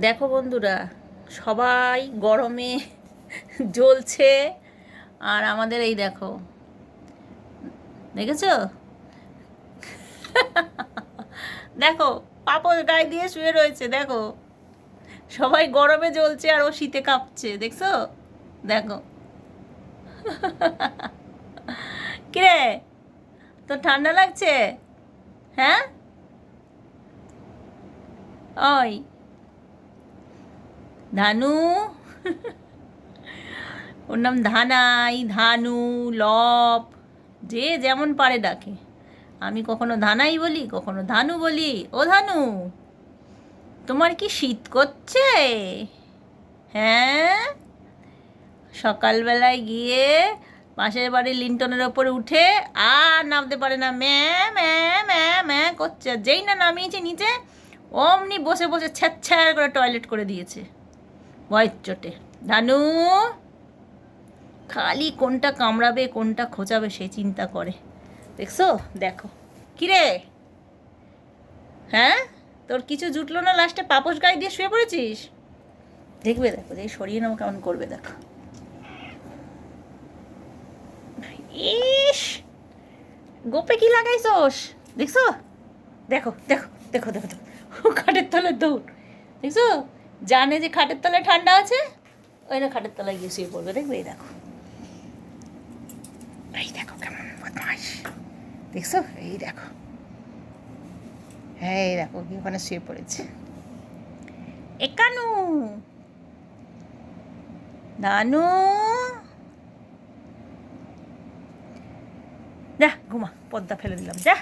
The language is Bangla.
দেখো বন্ধুরা, সবাই গরমে জ্বলছে। আর আমাদের এই দেখো, দেখেছ? দেখো, পাপড় গায়ে দিয়ে শুয়ে রয়েছে, দেখো। সবাই গরমে জ্বলছে আর ও শীতে কাঁপছে, দেখছ? দেখো। কিরে তো ঠান্ডা লাগছে? হ্যাঁ? ওই। ধানু। ওর নাম ধানাই, ধানু, লপ, যে যেমন পারে ডাকে। আমি কখনো ধানাই বলি, কখনো ধানু বলি। ও ধানু, তোমার কি শীত করছে? হ্যাঁ? সকালবেলায় গিয়ে পাশের বাড়ির লিন্টনের ওপরে উঠে আর নামতে পারে না। ম্যা ম্যা ম্যা ম্যা করছে। যেই না নামিয়েছে নিচে, অমনি বসে বসে ছ্যাচ্ছ্যার করে টয়লেট করে দিয়েছে। ভয়ের চোটে। ধানু, খালি কোনটা কামড়াবে, কোনটা খোঁচাবে সে চিন্তা করে। দেখছ? দেখো। কিরে? হ্যাঁ? তোর কিছু জুটলো না লাস্টে পাপস গায়ে দিয়ে শুয়ে পড়েছিস? দেখবে, দেখো, যে সরিয়ে নেব কেমন করবে, দেখো। ইস! গোপে কি লাগাইছোস? দেখছ? দেখো দেখো দেখো দেখো দেখো। খাটের তলায় দৌড়। দেখছ? জানে যে খাটের তলায় ঠান্ডা আছে? ওই না খাটের তলায় গিয়ে শুয়ে পড়বে, দেখবে এই দেখো। এই দেখো কেমন বদমাস দেখছ? এই দেখো। হ্যাঁ এই দেখো কি ওখানে শুয়ে পড়েছে। একানু! নানু! যা, ঘুমা, পদ্মা ফেলে দিলাম, যা।